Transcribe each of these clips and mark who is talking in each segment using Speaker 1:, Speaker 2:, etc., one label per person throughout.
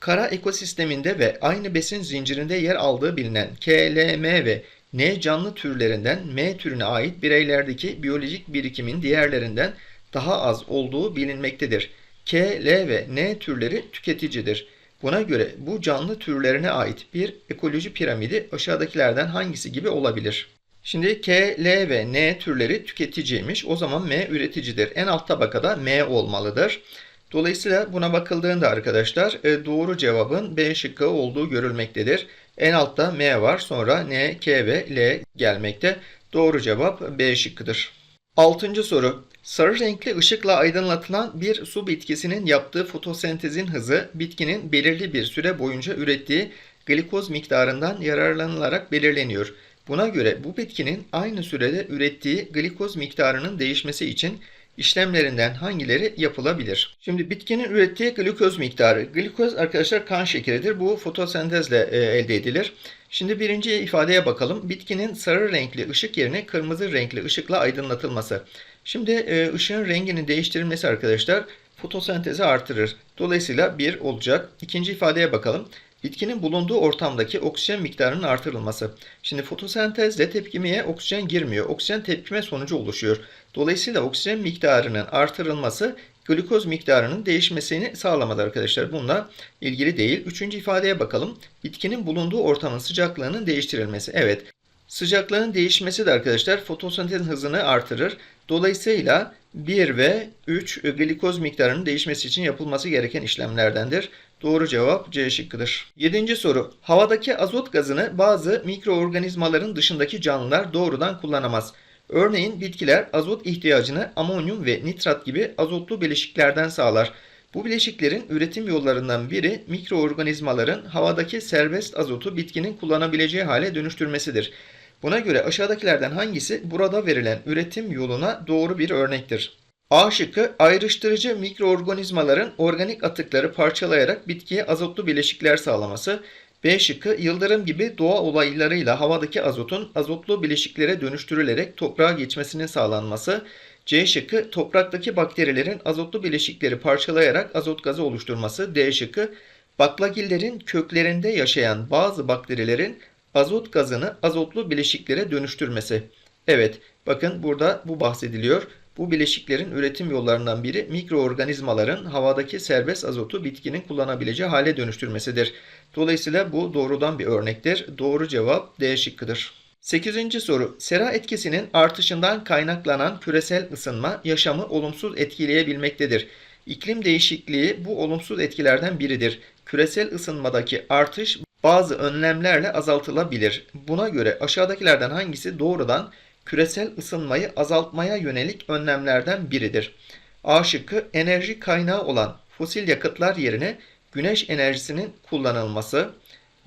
Speaker 1: Kara ekosisteminde ve aynı besin zincirinde yer aldığı bilinen K, L, M ve N canlı türlerinden M türüne ait bireylerdeki biyolojik birikimin diğerlerinden daha az olduğu bilinmektedir. K, L ve N türleri tüketicidir. Buna göre bu canlı türlerine ait bir ekoloji piramidi aşağıdakilerden hangisi gibi olabilir? Şimdi K, L ve N türleri tüketiciymiş. O zaman M üreticidir. En alt tabakada M olmalıdır. Dolayısıyla buna bakıldığında arkadaşlar e, doğru cevabın B şıkkı olduğu görülmektedir. En altta M var sonra N, K ve L gelmekte. Doğru cevap B şıkkıdır. Altıncı soru. Sarı renkli ışıkla aydınlatılan bir su bitkisinin yaptığı fotosentezin hızı bitkinin belirli bir süre boyunca ürettiği glikoz miktarından yararlanılarak belirleniyor. Buna göre bu bitkinin aynı sürede ürettiği glikoz miktarının değişmesi için işlemlerinden hangileri yapılabilir? Şimdi bitkinin ürettiği glikoz miktarı. Glikoz arkadaşlar kan şekeridir. Bu fotosentezle e, elde edilir. Şimdi birinci ifadeye bakalım. Bitkinin sarı renkli ışık yerine kırmızı renkli ışıkla aydınlatılması. Şimdi e, ışığın renginin değiştirilmesi arkadaşlar fotosentezi artırır. Dolayısıyla 1 olacak. İkinci ifadeye bakalım. Bitkinin bulunduğu ortamdaki oksijen miktarının artırılması. Şimdi fotosentezde tepkimeye oksijen girmiyor. Oksijen tepkime sonucu oluşuyor. Dolayısıyla oksijen miktarının artırılması glikoz miktarının değişmesini sağlamadı arkadaşlar. Bununla ilgili değil. Üçüncü ifadeye bakalım. Bitkinin bulunduğu ortamın sıcaklığının değiştirilmesi. Evet. Sıcaklığın değişmesi de arkadaşlar fotosentezin hızını artırır. Dolayısıyla 1 ve 3 glikoz miktarının değişmesi için yapılması gereken işlemlerdendir. Doğru cevap C şıkkıdır. 7. soru. Havadaki azot gazını bazı mikroorganizmaların dışındaki canlılar doğrudan kullanamaz. Örneğin bitkiler azot ihtiyacını amonyum ve nitrat gibi azotlu bileşiklerden sağlar. Bu bileşiklerin üretim yollarından biri mikroorganizmaların havadaki serbest azotu bitkinin kullanabileceği hale dönüştürmesidir. Buna göre aşağıdakilerden hangisi burada verilen üretim yoluna doğru bir örnektir? A şıkkı ayrıştırıcı mikroorganizmaların organik atıkları parçalayarak bitkiye azotlu bileşikler sağlaması. B şıkkı yıldırım gibi doğa olaylarıyla havadaki azotun azotlu bileşiklere dönüştürülerek toprağa geçmesinin sağlanması. C şıkkı topraktaki bakterilerin azotlu bileşikleri parçalayarak azot gazı oluşturması. D şıkkı baklagillerin köklerinde yaşayan bazı bakterilerin azot gazını azotlu bileşiklere dönüştürmesi. Evet, bakın burada bu bahsediliyor. Bu bileşiklerin üretim yollarından biri mikroorganizmaların havadaki serbest azotu bitkinin kullanabileceği hale dönüştürmesidir. Dolayısıyla bu doğrudan bir örnektir. Doğru cevap D şıkkıdır. 8. soru. Sera etkisinin artışından kaynaklanan küresel ısınma yaşamı olumsuz etkileyebilmektedir. İklim değişikliği bu olumsuz etkilerden biridir. Küresel ısınmadaki artış bazı önlemlerle azaltılabilir. Buna göre aşağıdakilerden hangisi doğrudan küresel ısınmayı azaltmaya yönelik önlemlerden biridir? A şıkkı enerji kaynağı olan fosil yakıtlar yerine güneş enerjisinin kullanılması.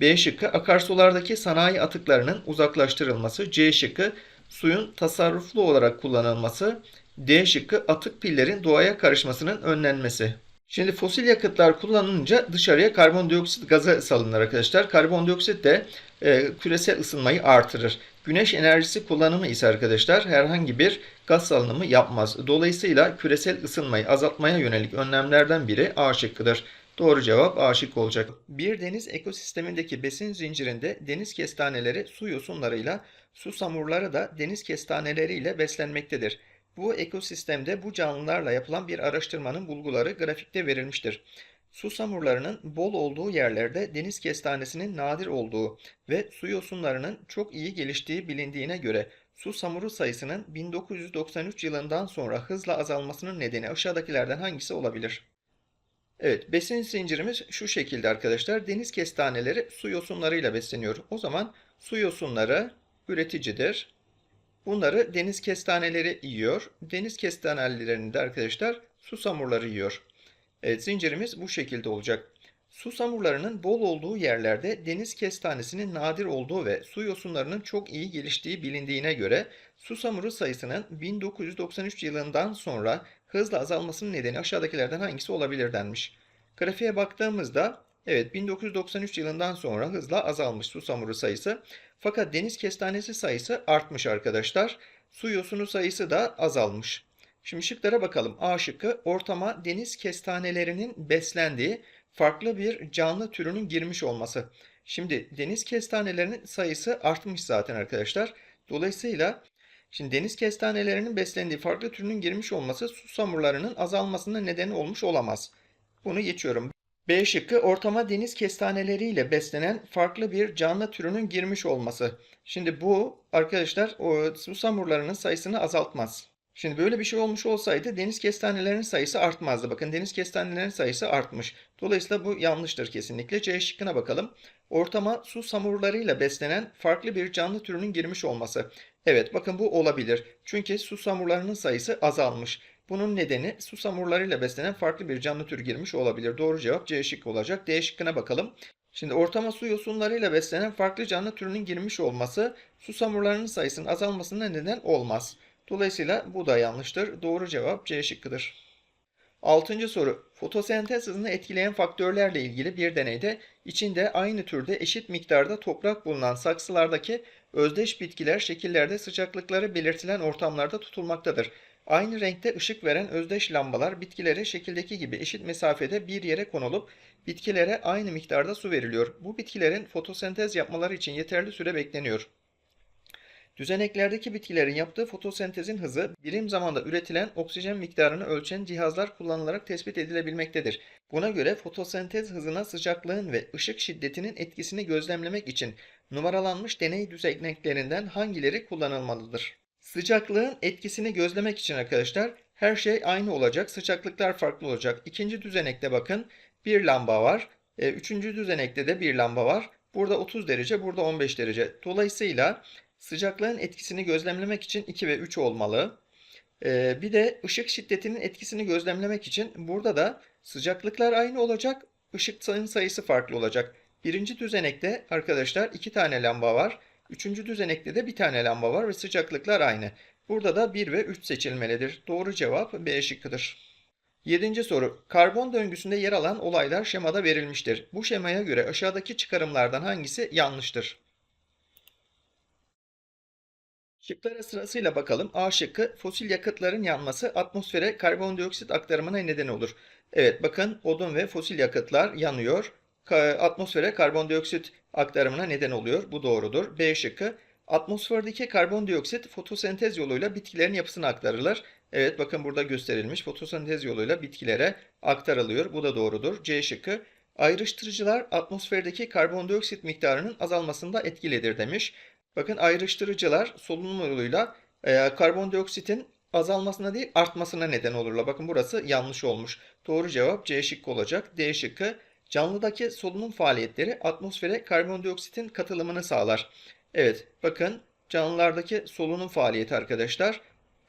Speaker 1: B şıkkı akarsulardaki sanayi atıklarının uzaklaştırılması. C şıkkı suyun tasarruflu olarak kullanılması. D şıkkı atık pillerin doğaya karışmasının önlenmesi. Şimdi fosil yakıtlar kullanılınca dışarıya karbondioksit gazı salınır arkadaşlar. Karbondioksit de e, küresel ısınmayı artırır. Güneş enerjisi kullanımı ise arkadaşlar herhangi bir gaz salınımı yapmaz. Dolayısıyla küresel ısınmayı azaltmaya yönelik önlemlerden biri A şıkkıdır. Doğru cevap A şıkkı olacak. Bir deniz ekosistemindeki besin zincirinde deniz kestaneleri su yosunlarıyla, su samurları da deniz kestaneleriyle beslenmektedir. Bu ekosistemde bu canlılarla yapılan bir araştırmanın bulguları grafikte verilmiştir. Su samurlarının bol olduğu yerlerde deniz kestanesinin nadir olduğu ve su yosunlarının çok iyi geliştiği bilindiğine göre su samuru sayısının 1993 yılından sonra hızla azalmasının nedeni aşağıdakilerden hangisi olabilir? Evet, besin zincirimiz şu şekilde arkadaşlar. Deniz kestaneleri su yosunlarıyla besleniyor. O zaman su yosunları üreticidir. Bunları deniz kestaneleri yiyor. Deniz kestanelerinde de arkadaşlar susamurları yiyor. Evet, zincirimiz bu şekilde olacak. Susamurlarının bol olduğu yerlerde deniz kestanesinin nadir olduğu ve su yosunlarının çok iyi geliştiği bilindiğine göre susamuru sayısının 1993 yılından sonra hızla azalmasının nedeni aşağıdakilerden hangisi olabilir denmiş. Grafiğe baktığımızda evet 1993 yılından sonra hızla azalmış susamuru sayısı. Fakat deniz kestanesi sayısı artmış arkadaşlar. Su yosunu sayısı da azalmış. Şimdi şıklara bakalım. A şıkkı ortama deniz kestanelerinin beslendiği farklı bir canlı türünün girmiş olması. Şimdi deniz kestanelerinin sayısı artmış zaten arkadaşlar. Dolayısıyla şimdi deniz kestanelerinin beslendiği farklı türünün girmiş olması susamurlarının azalmasına neden olmuş olamaz. Bunu geçiyorum. B şıkkı ortama deniz kestaneleriyle beslenen farklı bir canlı türünün girmiş olması. Şimdi bu arkadaşlar o susamurlarının sayısını azaltmaz. Şimdi böyle bir şey olmuş olsaydı deniz kestanelerinin sayısı artmazdı. Bakın deniz kestanelerinin sayısı artmış. Dolayısıyla bu yanlıştır kesinlikle. C şıkkına bakalım. Ortama su samurlarıyla beslenen farklı bir canlı türünün girmiş olması. Evet bakın bu olabilir. Çünkü su samurlarının sayısı azalmış. Bunun nedeni susamurlarıyla beslenen farklı bir canlı tür girmiş olabilir. Doğru cevap C şıkkı olacak. D şıkkına bakalım. Şimdi ortama su yosunlarıyla beslenen farklı canlı türünün girmiş olması susamurlarının sayısının azalmasına neden olmaz. Dolayısıyla bu da yanlıştır. Doğru cevap C şıkkıdır. Altıncı soru. Fotosentez hızını etkileyen faktörlerle ilgili bir deneyde içinde aynı türde eşit miktarda toprak bulunan saksılardaki özdeş bitkiler şekillerde sıcaklıkları belirtilen ortamlarda tutulmaktadır. Aynı renkte ışık veren özdeş lambalar bitkilere şekildeki gibi eşit mesafede bir yere konulup bitkilere aynı miktarda su veriliyor. Bu bitkilerin fotosentez yapmaları için yeterli süre bekleniyor. Düzeneklerdeki bitkilerin yaptığı fotosentezin hızı birim zamanda üretilen oksijen miktarını ölçen cihazlar kullanılarak tespit edilebilmektedir. Buna göre fotosentez hızına sıcaklığın ve ışık şiddetinin etkisini gözlemlemek için numaralanmış deney düzeneklerinden hangileri kullanılmalıdır? Sıcaklığın etkisini gözlemek için arkadaşlar her şey aynı olacak. Sıcaklıklar farklı olacak. İkinci düzenekte bakın bir lamba var. E, üçüncü düzenekte de bir lamba var. Burada 30 derece, burada 15 derece. Dolayısıyla sıcaklığın etkisini gözlemlemek için 2 ve 3 olmalı. E, bir de ışık şiddetinin etkisini gözlemlemek için burada da sıcaklıklar aynı olacak. Işık sayısı farklı olacak. Birinci düzenekte arkadaşlar iki tane lamba var. Üçüncü düzenekte de bir tane lamba var ve sıcaklıklar aynı. Burada da 1 ve 3 seçilmelidir. Doğru cevap B şıkkıdır. Yedinci soru. Karbon döngüsünde yer alan olaylar şemada verilmiştir. Bu şemaya göre aşağıdaki çıkarımlardan hangisi yanlıştır? Şıklara sırasıyla bakalım. A şıkkı fosil yakıtların yanması atmosfere karbondioksit aktarımına neden olur. Evet bakın odun ve fosil yakıtlar yanıyor. Atmosfere karbondioksit aktarımına neden oluyor. Bu doğrudur. B şıkkı. Atmosferdeki karbondioksit fotosentez yoluyla bitkilerin yapısına aktarılır. Evet bakın burada gösterilmiş fotosentez yoluyla bitkilere aktarılıyor. Bu da doğrudur. C şıkkı. Ayrıştırıcılar atmosferdeki karbondioksit miktarının azalmasında etkilidir demiş. Bakın ayrıştırıcılar solunum yoluyla e, karbondioksitin azalmasına değil artmasına neden olurlar. Bakın burası yanlış olmuş. Doğru cevap C şıkkı olacak. D şıkkı. Canlıdaki solunum faaliyetleri atmosfere karbondioksitin katılımını sağlar. Evet bakın canlılardaki solunum faaliyeti arkadaşlar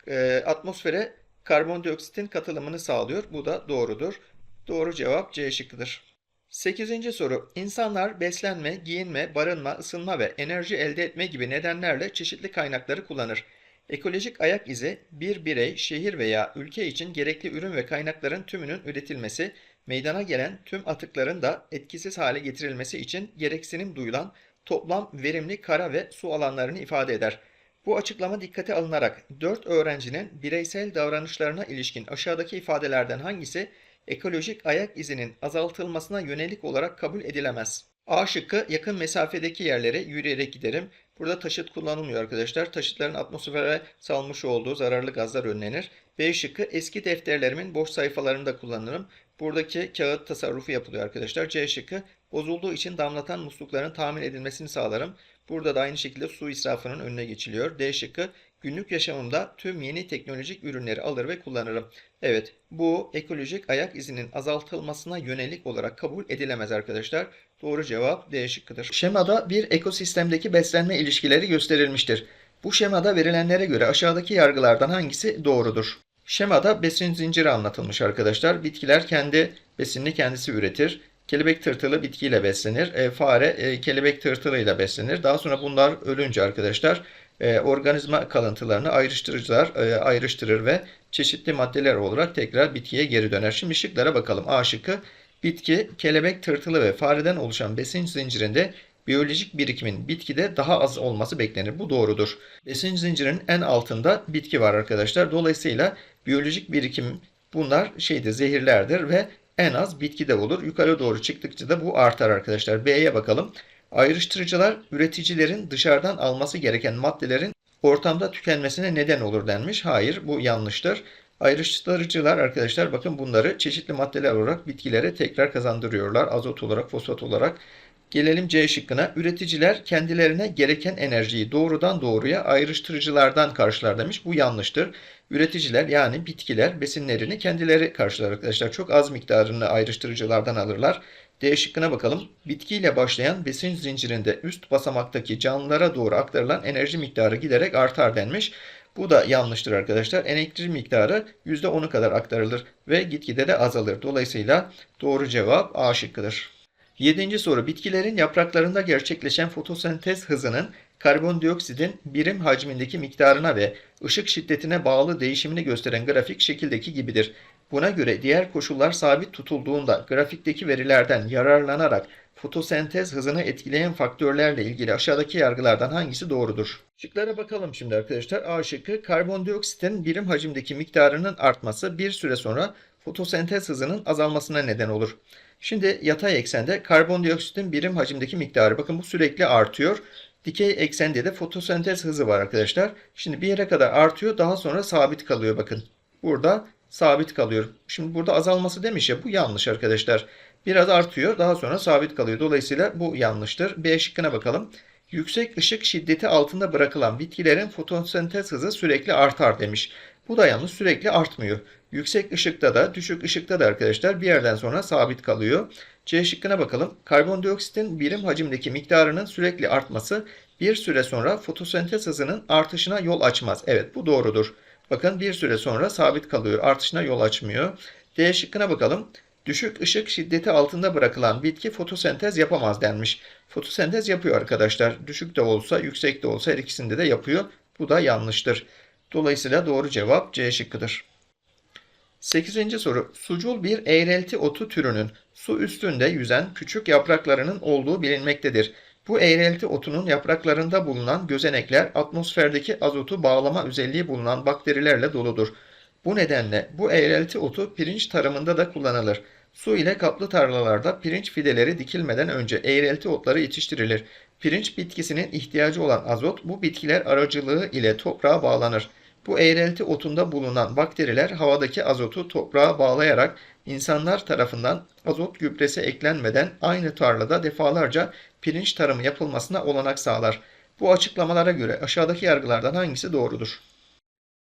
Speaker 1: e, atmosfere karbondioksitin katılımını sağlıyor. Bu da doğrudur. Doğru cevap C şıkkıdır. 8. soru. İnsanlar beslenme, giyinme, barınma, ısınma ve enerji elde etme gibi nedenlerle çeşitli kaynakları kullanır. Ekolojik ayak izi bir birey, şehir veya ülke için gerekli ürün ve kaynakların tümünün üretilmesi, meydana gelen tüm atıkların da etkisiz hale getirilmesi için gereksinim duyulan toplam verimli kara ve su alanlarını ifade eder. Bu açıklama dikkate alınarak 4 öğrencinin bireysel davranışlarına ilişkin aşağıdaki ifadelerden hangisi ekolojik ayak izinin azaltılmasına yönelik olarak kabul edilemez? A şıkkı yakın mesafedeki yerlere yürüyerek giderim. Burada taşıt kullanılmıyor arkadaşlar. Taşıtların atmosfere salmış olduğu zararlı gazlar önlenir. B şıkkı eski defterlerimin boş sayfalarında kullanırım. Buradaki kağıt tasarrufu yapılıyor arkadaşlar. C şıkkı bozulduğu için damlatan muslukların tamir edilmesini sağlarım. Burada da aynı şekilde su israfının önüne geçiliyor. D şıkkı günlük yaşamımda tüm yeni teknolojik ürünleri alır ve kullanırım. Evet bu ekolojik ayak izinin azaltılmasına yönelik olarak kabul edilemez arkadaşlar. Doğru cevap D şıkkıdır. Şemada bir ekosistemdeki beslenme ilişkileri gösterilmiştir. Bu şemada verilenlere göre aşağıdaki yargılardan hangisi doğrudur? Şemada besin zinciri anlatılmış arkadaşlar. Bitkiler kendi besinini kendisi üretir. Kelebek tırtılı bitkiyle beslenir. E, fare e, kelebek tırtılıyla beslenir. Daha sonra bunlar ölünce arkadaşlar e, organizma kalıntılarını ayrıştırıcılar e, ayrıştırır ve çeşitli maddeler olarak tekrar bitkiye geri döner. Şimdi şıklara bakalım. A şıkkı bitki, kelebek tırtılı ve fareden oluşan besin zincirinde biyolojik birikimin bitkide daha az olması beklenir. Bu doğrudur. Besin zincirinin en altında bitki var arkadaşlar. Dolayısıyla biyolojik birikim bunlar şeydir, zehirlerdir ve en az bitkide olur. Yukarı doğru çıktıkça da bu artar arkadaşlar. B'ye bakalım. Ayrıştırıcılar üreticilerin dışarıdan alması gereken maddelerin ortamda tükenmesine neden olur denmiş. Hayır bu yanlıştır. Ayrıştırıcılar arkadaşlar bakın bunları çeşitli maddeler olarak bitkilere tekrar kazandırıyorlar. Azot olarak, fosfat olarak. Gelelim C şıkkına. Üreticiler kendilerine gereken enerjiyi doğrudan doğruya ayrıştırıcılardan karşılar demiş. Bu yanlıştır. Üreticiler yani bitkiler besinlerini kendileri karşılar arkadaşlar. Çok az miktarını ayrıştırıcılardan alırlar. D şıkkına bakalım. Bitkiyle başlayan besin zincirinde üst basamaktaki canlılara doğru aktarılan enerji miktarı giderek artar denmiş. Bu da yanlıştır arkadaşlar. Enerji miktarı %10'u kadar aktarılır ve gitgide de azalır. Dolayısıyla doğru cevap A şıkkıdır. Yedinci soru. Bitkilerin yapraklarında gerçekleşen fotosentez hızının karbondioksidin birim hacmindeki miktarına ve ışık şiddetine bağlı değişimini gösteren grafik şekildeki gibidir. Buna göre diğer koşullar sabit tutulduğunda grafikteki verilerden yararlanarak fotosentez hızını etkileyen faktörlerle ilgili aşağıdaki yargılardan hangisi doğrudur? Şıklara bakalım şimdi arkadaşlar. A şıkkı karbondioksitin birim hacimdeki miktarının artması bir süre sonra fotosentez hızının azalmasına neden olur. Şimdi yatay eksende karbondioksitin birim hacimdeki miktarı bakın bu sürekli artıyor. Dikey eksende de fotosentez hızı var arkadaşlar. Şimdi bir yere kadar artıyor daha sonra sabit kalıyor bakın. Burada sabit kalıyor. Şimdi burada azalması demiş ya bu yanlış arkadaşlar. Biraz artıyor daha sonra sabit kalıyor. Dolayısıyla bu yanlıştır. B şıkkına bakalım. Yüksek ışık şiddeti altında bırakılan bitkilerin fotosentez hızı sürekli artar demiş. Bu da yalnız sürekli artmıyor. Yüksek ışıkta da düşük ışıkta da arkadaşlar bir yerden sonra sabit kalıyor. C şıkkına bakalım. Karbondioksitin birim hacimdeki miktarının sürekli artması bir süre sonra fotosentez hızının artışına yol açmaz. Evet bu doğrudur. Bakın bir süre sonra sabit kalıyor. Artışına yol açmıyor. D şıkkına bakalım. Düşük ışık şiddeti altında bırakılan bitki fotosentez yapamaz denmiş. Fotosentez yapıyor arkadaşlar. Düşük de olsa, yüksek de olsa her ikisinde de yapıyor. Bu da yanlıştır. Dolayısıyla doğru cevap C şıkkıdır. 8. soru. Sucul bir eğrelti otu türünün su üstünde yüzen küçük yapraklarının olduğu bilinmektedir. Bu eğrelti otunun yapraklarında bulunan gözenekler atmosferdeki azotu bağlama özelliği bulunan bakterilerle doludur. Bu nedenle bu eğrelti otu pirinç tarımında da kullanılır. Su ile kaplı tarlalarda pirinç fideleri dikilmeden önce eğrelti otları yetiştirilir. Pirinç bitkisinin ihtiyacı olan azot bu bitkiler aracılığı ile toprağa bağlanır. Bu eğrelti otunda bulunan bakteriler havadaki azotu toprağa bağlayarak insanlar tarafından azot gübresi eklenmeden aynı tarlada defalarca pirinç tarımı yapılmasına olanak sağlar. Bu açıklamalara göre aşağıdaki yargılardan hangisi doğrudur?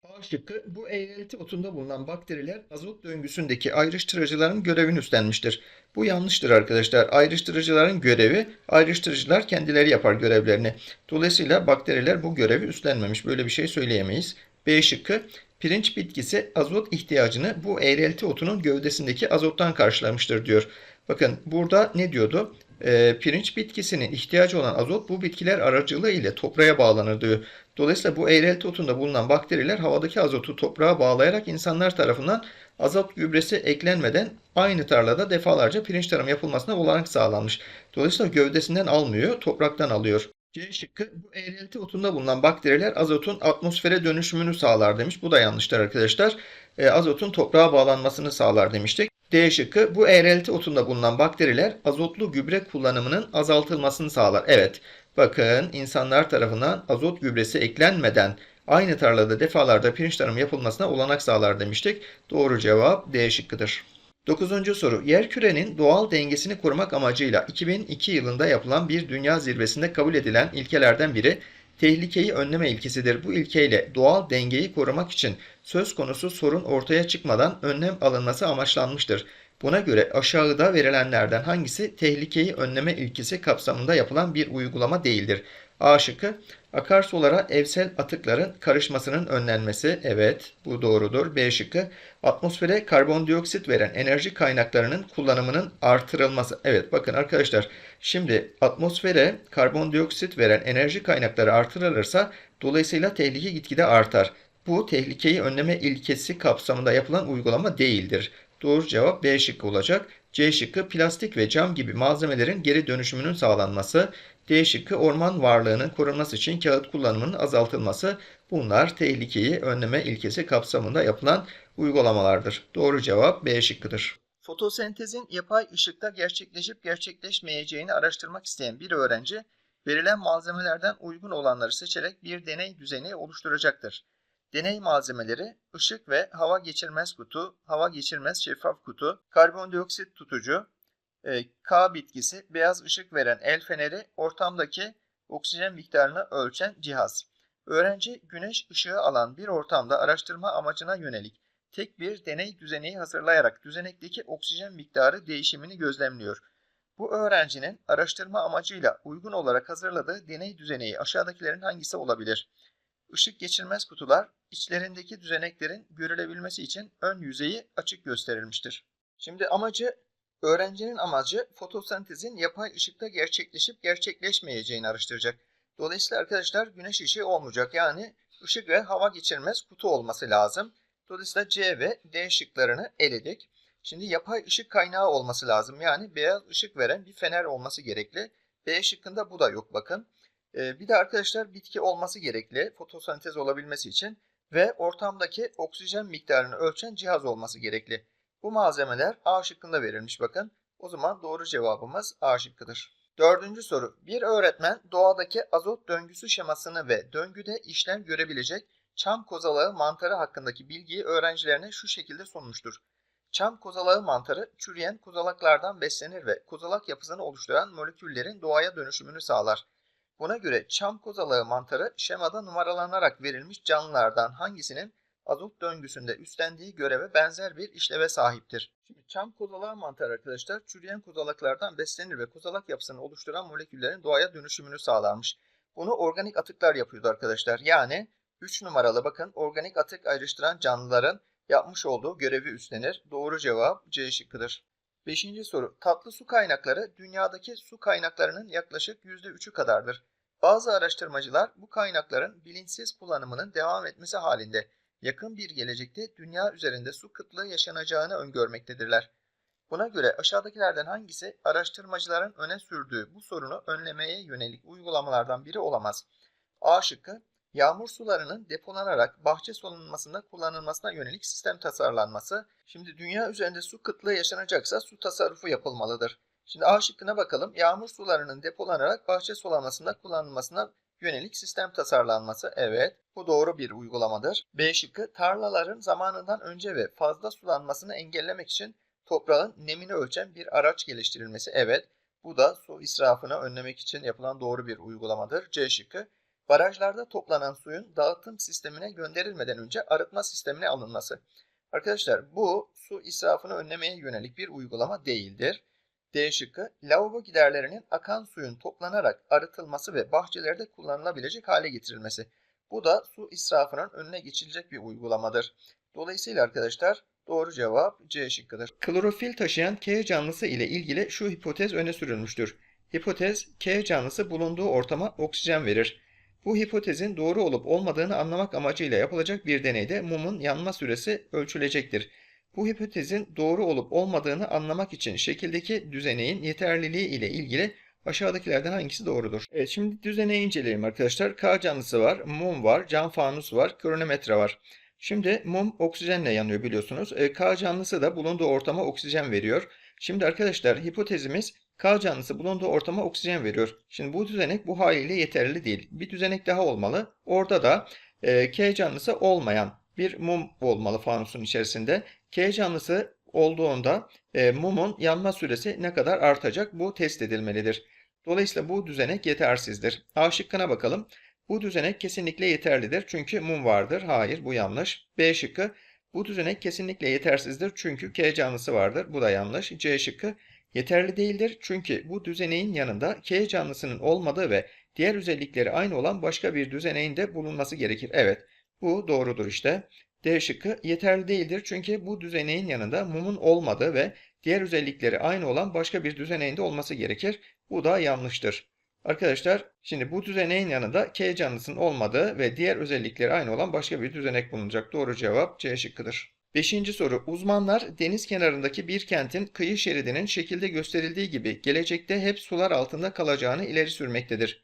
Speaker 1: A şıkkı bu eğrelti otunda bulunan bakteriler azot döngüsündeki ayrıştırıcıların görevini üstlenmiştir. Bu yanlıştır arkadaşlar. Ayrıştırıcıların görevi ayrıştırıcılar kendileri yapar görevlerini. Dolayısıyla bakteriler bu görevi üstlenmemiş. Böyle bir şey söyleyemeyiz. B şıkkı pirinç bitkisi azot ihtiyacını bu eğrelti otunun gövdesindeki azottan karşılamıştır diyor. Bakın burada ne diyordu? E, pirinç bitkisinin ihtiyacı olan azot bu bitkiler aracılığı ile toprağa bağlanır diyor. Dolayısıyla bu eğrelti otunda bulunan bakteriler havadaki azotu toprağa bağlayarak insanlar tarafından azot gübresi eklenmeden aynı tarlada defalarca pirinç tarım yapılmasına olanak sağlanmış. Dolayısıyla gövdesinden almıyor, topraktan alıyor. C şıkkı bu eğrelti otunda bulunan bakteriler azotun atmosfere dönüşümünü sağlar demiş. Bu da yanlıştır arkadaşlar. E, azotun toprağa bağlanmasını sağlar demiştik. D şıkkı bu eğrelti otunda bulunan bakteriler azotlu gübre kullanımının azaltılmasını sağlar. Evet bakın insanlar tarafından azot gübresi eklenmeden aynı tarlada defalarda pirinç tarımı yapılmasına olanak sağlar demiştik. Doğru cevap D şıkkıdır. 9. soru. Yerkürenin doğal dengesini korumak amacıyla 2002 yılında yapılan bir dünya zirvesinde kabul edilen ilkelerden biri tehlikeyi önleme ilkesidir. Bu ilkeyle doğal dengeyi korumak için söz konusu sorun ortaya çıkmadan önlem alınması amaçlanmıştır. Buna göre aşağıda verilenlerden hangisi tehlikeyi önleme ilkesi kapsamında yapılan bir uygulama değildir? A şıkkı akarsulara evsel atıkların karışmasının önlenmesi. Evet bu doğrudur. B şıkkı atmosfere karbondioksit veren enerji kaynaklarının kullanımının artırılması. Evet bakın arkadaşlar şimdi atmosfere karbondioksit veren enerji kaynakları artırılırsa dolayısıyla tehlike gitgide artar. Bu tehlikeyi önleme ilkesi kapsamında yapılan uygulama değildir. Doğru cevap B şıkkı olacak. C şıkkı plastik ve cam gibi malzemelerin geri dönüşümünün sağlanması. D şıkkı orman varlığının korunması için kağıt kullanımının azaltılması. Bunlar tehlikeyi önleme ilkesi kapsamında yapılan uygulamalardır. Doğru cevap B şıkkıdır. Fotosentezin yapay ışıkta gerçekleşip gerçekleşmeyeceğini araştırmak isteyen bir öğrenci, verilen malzemelerden uygun olanları seçerek bir deney düzeni oluşturacaktır. Deney malzemeleri ışık ve hava geçirmez kutu, hava geçirmez şeffaf kutu, karbondioksit tutucu, e, K bitkisi, beyaz ışık veren el feneri, ortamdaki oksijen miktarını ölçen cihaz. Öğrenci güneş ışığı alan bir ortamda araştırma amacına yönelik tek bir deney düzeneği hazırlayarak düzenekteki oksijen miktarı değişimini gözlemliyor. Bu öğrencinin araştırma amacıyla uygun olarak hazırladığı deney düzeneği aşağıdakilerin hangisi olabilir? Işık geçirmez kutular içlerindeki düzeneklerin görülebilmesi için ön yüzeyi açık gösterilmiştir. Şimdi amacı öğrencinin amacı fotosentezin yapay ışıkta gerçekleşip gerçekleşmeyeceğini araştıracak. Dolayısıyla arkadaşlar güneş ışığı olmayacak. Yani ışık ve hava geçirmez kutu olması lazım. Dolayısıyla C ve D şıklarını eledik. Şimdi yapay ışık kaynağı olması lazım. Yani beyaz ışık veren bir fener olması gerekli. B şıkkında bu da yok bakın. Ee, bir de arkadaşlar bitki olması gerekli fotosentez olabilmesi için ve ortamdaki oksijen miktarını ölçen cihaz olması gerekli. Bu malzemeler A şıkkında verilmiş bakın. O zaman doğru cevabımız A şıkkıdır. Dördüncü soru. Bir öğretmen doğadaki azot döngüsü şemasını ve döngüde işlem görebilecek çam kozalağı mantarı hakkındaki bilgiyi öğrencilerine şu şekilde sunmuştur. Çam kozalağı mantarı çürüyen kozalaklardan beslenir ve kozalak yapısını oluşturan moleküllerin doğaya dönüşümünü sağlar. Buna göre çam kozalağı mantarı şemada numaralanarak verilmiş canlılardan hangisinin azot döngüsünde üstlendiği göreve benzer bir işleve sahiptir. Şimdi çam kozalağı mantarı arkadaşlar çürüyen kozalaklardan beslenir ve kozalak yapısını oluşturan moleküllerin doğaya dönüşümünü sağlarmış. Bunu organik atıklar yapıyordu arkadaşlar. Yani 3 numaralı bakın organik atık ayrıştıran canlıların yapmış olduğu görevi üstlenir. Doğru cevap C şıkkıdır. Beşinci soru. Tatlı su kaynakları dünyadaki su kaynaklarının yaklaşık %3'ü kadardır. Bazı araştırmacılar bu kaynakların bilinçsiz kullanımının devam etmesi halinde yakın bir gelecekte dünya üzerinde su kıtlığı yaşanacağını öngörmektedirler. Buna göre aşağıdakilerden hangisi araştırmacıların öne sürdüğü bu sorunu önlemeye yönelik uygulamalardan biri olamaz? A şıkkı Yağmur sularının depolanarak bahçe solunmasında kullanılmasına yönelik sistem tasarlanması. Şimdi dünya üzerinde su kıtlığı yaşanacaksa su tasarrufu yapılmalıdır. Şimdi A şıkkına bakalım. Yağmur sularının depolanarak bahçe sulamasında kullanılmasına yönelik sistem tasarlanması. Evet, bu doğru bir uygulamadır. B şıkkı tarlaların zamanından önce ve fazla sulanmasını engellemek için toprağın nemini ölçen bir araç geliştirilmesi. Evet, bu da su israfını önlemek için yapılan doğru bir uygulamadır. C şıkkı barajlarda toplanan suyun dağıtım sistemine gönderilmeden önce arıtma sistemine alınması. Arkadaşlar bu su israfını önlemeye yönelik bir uygulama değildir. D şıkkı lavabo giderlerinin akan suyun toplanarak arıtılması ve bahçelerde kullanılabilecek hale getirilmesi. Bu da su israfının önüne geçilecek bir uygulamadır. Dolayısıyla arkadaşlar doğru cevap C şıkkıdır. Klorofil taşıyan K canlısı ile ilgili şu hipotez öne sürülmüştür. Hipotez K canlısı bulunduğu ortama oksijen verir. Bu hipotezin doğru olup olmadığını anlamak amacıyla yapılacak bir deneyde mumun yanma süresi ölçülecektir. Bu hipotezin doğru olup olmadığını anlamak için şekildeki düzeneğin yeterliliği ile ilgili aşağıdakilerden hangisi doğrudur? Evet şimdi düzeneği inceleyelim arkadaşlar. K canlısı var, mum var, cam fanus var, kronometre var. Şimdi mum oksijenle yanıyor biliyorsunuz. E, K canlısı da bulunduğu ortama oksijen veriyor. Şimdi arkadaşlar hipotezimiz K canlısı bulunduğu ortama oksijen veriyor. Şimdi bu düzenek bu haliyle yeterli değil. Bir düzenek daha olmalı. Orada da e, K canlısı olmayan bir mum olmalı fanusun içerisinde. K canlısı olduğunda e, mumun yanma süresi ne kadar artacak bu test edilmelidir. Dolayısıyla bu düzenek yetersizdir. A şıkkına bakalım. Bu düzenek kesinlikle yeterlidir çünkü mum vardır. Hayır bu yanlış. B şıkkı bu düzenek kesinlikle yetersizdir çünkü K canlısı vardır. Bu da yanlış. C şıkkı yeterli değildir çünkü bu düzeneğin yanında K canlısının olmadığı ve diğer özellikleri aynı olan başka bir düzeneğin de bulunması gerekir. Evet bu doğrudur işte. D şıkkı yeterli değildir çünkü bu düzeneğin yanında mumun olmadığı ve diğer özellikleri aynı olan başka bir düzeneğinde olması gerekir. Bu da yanlıştır. Arkadaşlar şimdi bu düzeneğin yanında K canlısının olmadığı ve diğer özellikleri aynı olan başka bir düzenek bulunacak. Doğru cevap C şıkkıdır. Beşinci soru. Uzmanlar deniz kenarındaki bir kentin kıyı şeridinin şekilde gösterildiği gibi gelecekte hep sular altında kalacağını ileri sürmektedir.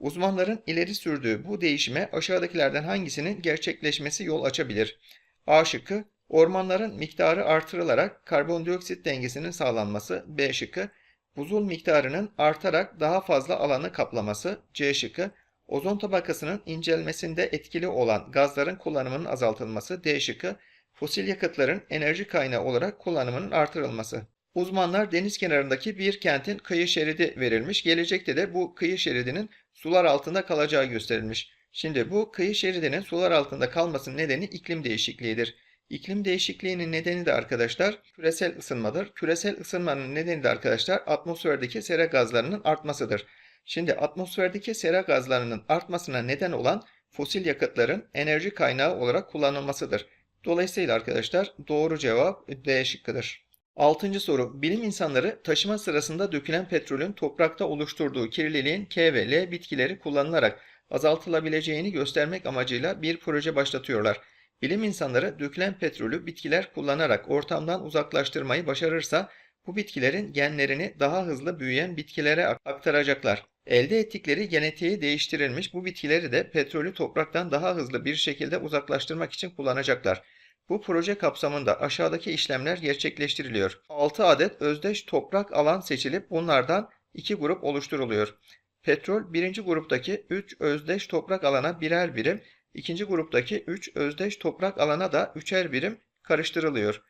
Speaker 1: Uzmanların ileri sürdüğü bu değişime aşağıdakilerden hangisinin gerçekleşmesi yol açabilir? A şıkkı Ormanların miktarı artırılarak karbondioksit dengesinin sağlanması B şıkkı. Buzul miktarının artarak daha fazla alanı kaplaması C şıkkı. Ozon tabakasının incelmesinde etkili olan gazların kullanımının azaltılması D şıkkı. Fosil yakıtların enerji kaynağı olarak kullanımının artırılması. Uzmanlar deniz kenarındaki bir kentin kıyı şeridi verilmiş. Gelecekte de bu kıyı şeridinin sular altında kalacağı gösterilmiş. Şimdi bu kıyı şeridinin sular altında kalmasının nedeni iklim değişikliğidir. İklim değişikliğinin nedeni de arkadaşlar küresel ısınmadır. Küresel ısınmanın nedeni de arkadaşlar atmosferdeki sera gazlarının artmasıdır. Şimdi atmosferdeki sera gazlarının artmasına neden olan fosil yakıtların enerji kaynağı olarak kullanılmasıdır. Dolayısıyla arkadaşlar doğru cevap D şıkkıdır. Altıncı soru. Bilim insanları taşıma sırasında dökülen petrolün toprakta oluşturduğu kirliliğin K ve L bitkileri kullanılarak azaltılabileceğini göstermek amacıyla bir proje başlatıyorlar. Bilim insanları dökülen petrolü bitkiler kullanarak ortamdan uzaklaştırmayı başarırsa bu bitkilerin genlerini daha hızlı büyüyen bitkilere aktaracaklar. Elde ettikleri genetiği değiştirilmiş bu bitkileri de petrolü topraktan daha hızlı bir şekilde uzaklaştırmak için kullanacaklar. Bu proje kapsamında aşağıdaki işlemler gerçekleştiriliyor. 6 adet özdeş toprak alan seçilip bunlardan 2 grup oluşturuluyor. Petrol birinci gruptaki 3 özdeş toprak alana birer birim, ikinci gruptaki 3 özdeş toprak alana da üçer birim karıştırılıyor.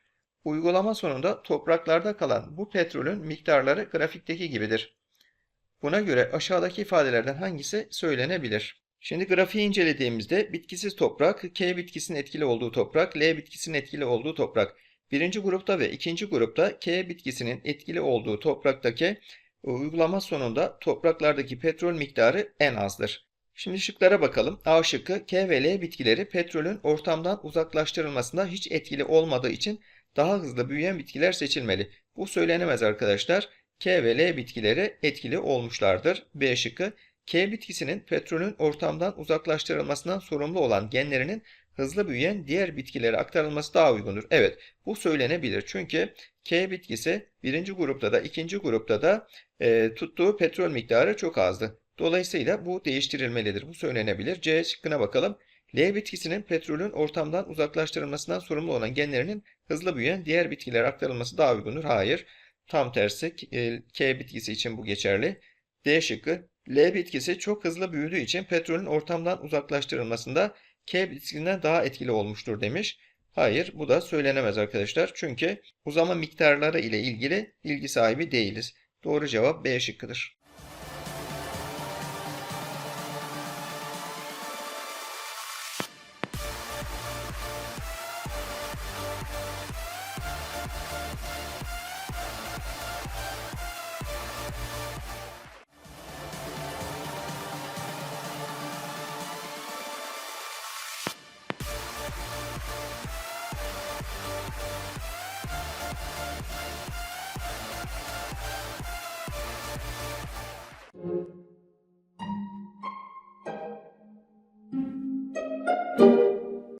Speaker 1: Uygulama sonunda topraklarda kalan bu petrolün miktarları grafikteki gibidir. Buna göre aşağıdaki ifadelerden hangisi söylenebilir? Şimdi grafiği incelediğimizde bitkisiz toprak, K bitkisinin etkili olduğu toprak, L bitkisinin etkili olduğu toprak. Birinci grupta ve ikinci grupta K bitkisinin etkili olduğu topraktaki uygulama sonunda topraklardaki petrol miktarı en azdır. Şimdi şıklara bakalım. A şıkkı K ve L bitkileri petrolün ortamdan uzaklaştırılmasında hiç etkili olmadığı için daha hızlı büyüyen bitkiler seçilmeli. Bu söylenemez arkadaşlar. K ve L bitkileri etkili olmuşlardır. B şıkkı K bitkisinin petrolün ortamdan uzaklaştırılmasından sorumlu olan genlerinin hızlı büyüyen diğer bitkilere aktarılması daha uygundur. Evet bu söylenebilir. Çünkü K bitkisi birinci grupta da ikinci grupta da e, tuttuğu petrol miktarı çok azdı. Dolayısıyla bu değiştirilmelidir. Bu söylenebilir. C şıkkına bakalım. L bitkisinin petrolün ortamdan uzaklaştırılmasından sorumlu olan genlerinin hızlı büyüyen diğer bitkilere aktarılması daha uygundur. Hayır. Tam tersi e, K bitkisi için bu geçerli. D şıkkı L bitkisi çok hızlı büyüdüğü için petrolün ortamdan uzaklaştırılmasında K bitkisinden daha etkili olmuştur demiş. Hayır bu da söylenemez arkadaşlar. Çünkü uzama miktarları ile ilgili bilgi sahibi değiliz. Doğru cevap B şıkkıdır.